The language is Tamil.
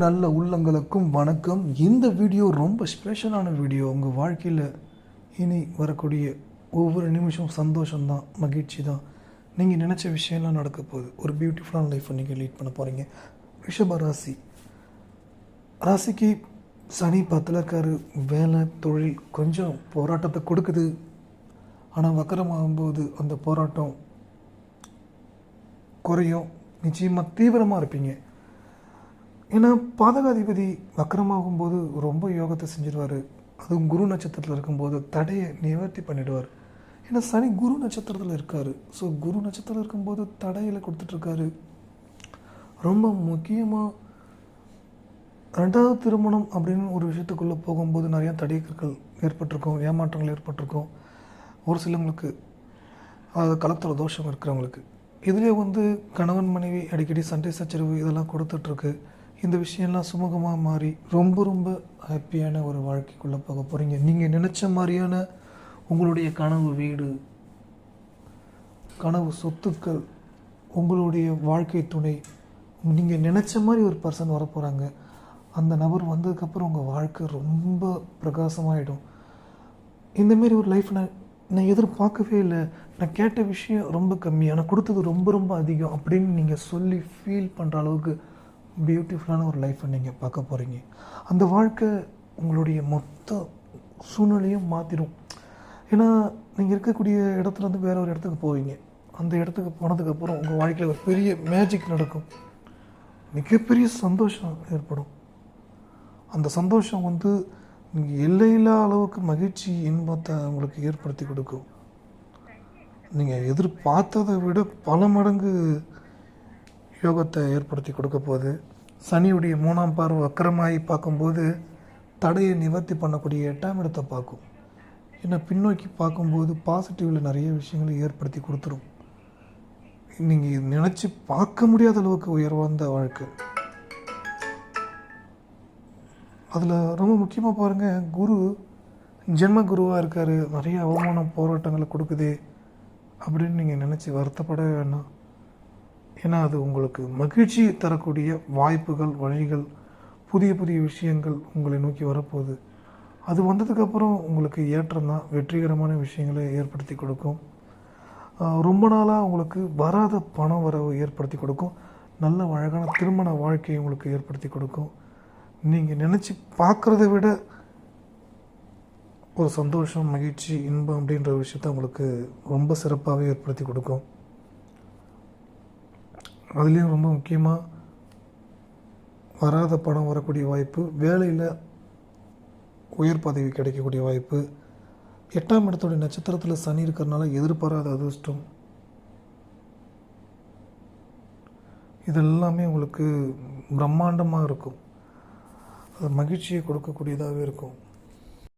நல்ல உள்ளங்களுக்கும் வணக்கம். இந்த வீடியோ ரொம்ப ஸ்பெஷலான வீடியோ. உங்கள் வாழ்க்கையில் இனி வரக்கூடிய ஒவ்வொரு நிமிஷம் சந்தோஷம்தான் மகிழ்ச்சி தான் நீங்கள் நினச்ச விஷயம்லாம் நடக்க போகுது. ஒரு பியூட்டிஃபுல்லான லைஃப்பை நீங்கள் லீட் பண்ண போகிறீங்க ரிஷப ராசி. ராசிக்கு சனி பத்தில் இருக்காரு. வேலை தொழில் கொஞ்சம் போராட்டத்தை கொடுக்குது. ஆனால் வக்கரமாகும்போது அந்த போராட்டம் குறையும். நிச்சயமாக தீவிரமாக இருப்பீங்க. ஏன்னா பாதகாதிபதி வக்கரமாகும்போது ரொம்ப யோகத்தை செஞ்சிருவார். அதுவும் குரு நட்சத்திரத்தில் இருக்கும்போது தடையை நிவர்த்தி பண்ணிடுவார். ஏன்னா சனி குரு நட்சத்திரத்தில் இருக்கார். ஸோ குரு நட்சத்திரம் இருக்கும்போது தடையில் கொடுத்துட்ருக்காரு. ரொம்ப முக்கியமாக ரெண்டாவது திருமணம் அப்படின்னு ஒரு விஷயத்துக்குள்ளே போகும்போது நிறையா தடைகள் ஏற்பட்டிருக்கும் ஏமாற்றங்கள் ஏற்பட்டிருக்கும். ஒரு சிலவங்களுக்கு அதாவது களத்தில் தோஷம் இருக்கிறவங்களுக்கு. இதுலேயே வந்து கணவன் மனைவி அடிக்கடி சண்டை சச்சரவு இதெல்லாம் கொடுத்துட்ருக்கு. இந்த விஷயம்லாம் சுமூகமாக மாறி ரொம்ப ரொம்ப ஹாப்பியான ஒரு வாழ்க்கைக்குள்ளே போக போகிறீங்க நீங்கள் நினச்ச மாதிரியான உங்களுடைய கனவு வீடு கனவு சொத்துக்கள் உங்களுடைய வாழ்க்கை துணை நீங்கள் நினச்ச மாதிரி ஒரு பர்சன் வர போகிறாங்க அந்த நபர் வந்ததுக்கப்புறம் உங்கள் வாழ்க்கை ரொம்ப பிரகாசமாகிடும் இந்தமாரி ஒரு லைஃப் நான் நான் எதிர்பார்க்கவே இல்லை. நான் கேட்ட விஷயம் ரொம்ப கம்மி. ஆனால் கொடுத்தது ரொம்ப ரொம்ப அதிகம் அப்படின்னு நீங்கள் சொல்லி ஃபீல் பண்ணுற அளவுக்கு பியூட்டிஃபுல்லான ஒரு லைஃப்பை நீங்கள் பார்க்க போகிறீங்க அந்த வாழ்க்கை உங்களுடைய மொத்த சூழ்நிலையும் மாற்றிடும் ஏன்னா நீங்கள் இருக்கக்கூடிய இடத்துல இருந்து வேற ஒரு இடத்துக்கு போவீங்க. அந்த இடத்துக்கு போனதுக்கப்புறம் உங்கள் வாழ்க்கையில் ஒரு பெரிய மேஜிக் நடக்கும். மிகப்பெரிய சந்தோஷம் ஏற்படும். அந்த சந்தோஷம் வந்து நீங்கள் எல்லையில்லா அளவுக்கு மகிழ்ச்சி இன்பத்தை உங்களுக்கு ஏற்படுத்தி கொடுக்கும். நீங்கள் எதிர்பார்த்ததை விட பல மடங்கு யோகத்தை ஏற்படுத்தி கொடுக்க போகுது. சனியுடைய மூணாம் பார்வை வக்கரமாகி பார்க்கும்போது தடையை நிவர்த்தி பண்ணக்கூடிய எட்டாம் இடத்தை பார்க்கும். ஏன்னா பின்னோக்கி பார்க்கும்போது பாசிட்டிவில் நிறைய விஷயங்களை ஏற்படுத்தி கொடுத்துரும். நீங்கள் நினச்சி பார்க்க முடியாத அளவுக்கு உயர்வார்ந்த வாழ்க்கை. அதில் ரொம்ப முக்கியமாக பாருங்கள் குரு ஜென்ம குருவாக இருக்கார். நிறைய அவமானம் போராட்டங்களை கொடுக்குதே அப்படின்னு நீங்கள் நினச்சி வருத்தப்பட வேணாம். ஏன்னா அது உங்களுக்கு மகிழ்ச்சி தரக்கூடிய வாய்ப்புகள் வழிகள் புதிய புதிய விஷயங்கள் உங்களை நோக்கி வரப்போகுது. அது வந்ததுக்கப்புறம் உங்களுக்கு ஏற்றம் தான் வெற்றிகரமான விஷயங்களை ஏற்படுத்தி கொடுக்கும். ரொம்ப நாளாக உங்களுக்கு வராத பண வரவு ஏற்படுத்தி கொடுக்கும். நல்ல அழகான திருமண வாழ்க்கையை உங்களுக்கு ஏற்படுத்தி கொடுக்கும். நீங்கள் நினச்சி பார்க்குறத விட ஒரு சந்தோஷம் மகிழ்ச்சி இன்பம் அப்படின்ற விஷயத்த உங்களுக்கு ரொம்ப சிறப்பாகவே ஏற்படுத்தி கொடுக்கும். அதுலேயும் ரொம்ப முக்கியமாக வராத பணம் வரக்கூடிய வாய்ப்பு வேலையில் உயர் பதவி கிடைக்கக்கூடிய வாய்ப்பு. எட்டாம் இடத்துடைய நட்சத்திரத்தில் சனி இருக்கிறனால எதிர்பாராத அதிர்ஷ்டம். இதெல்லாமே உங்களுக்கு பிரம்மாண்டமாக இருக்கும். அது மகிழ்ச்சியை கொடுக்கக்கூடியதாகவே இருக்கும்.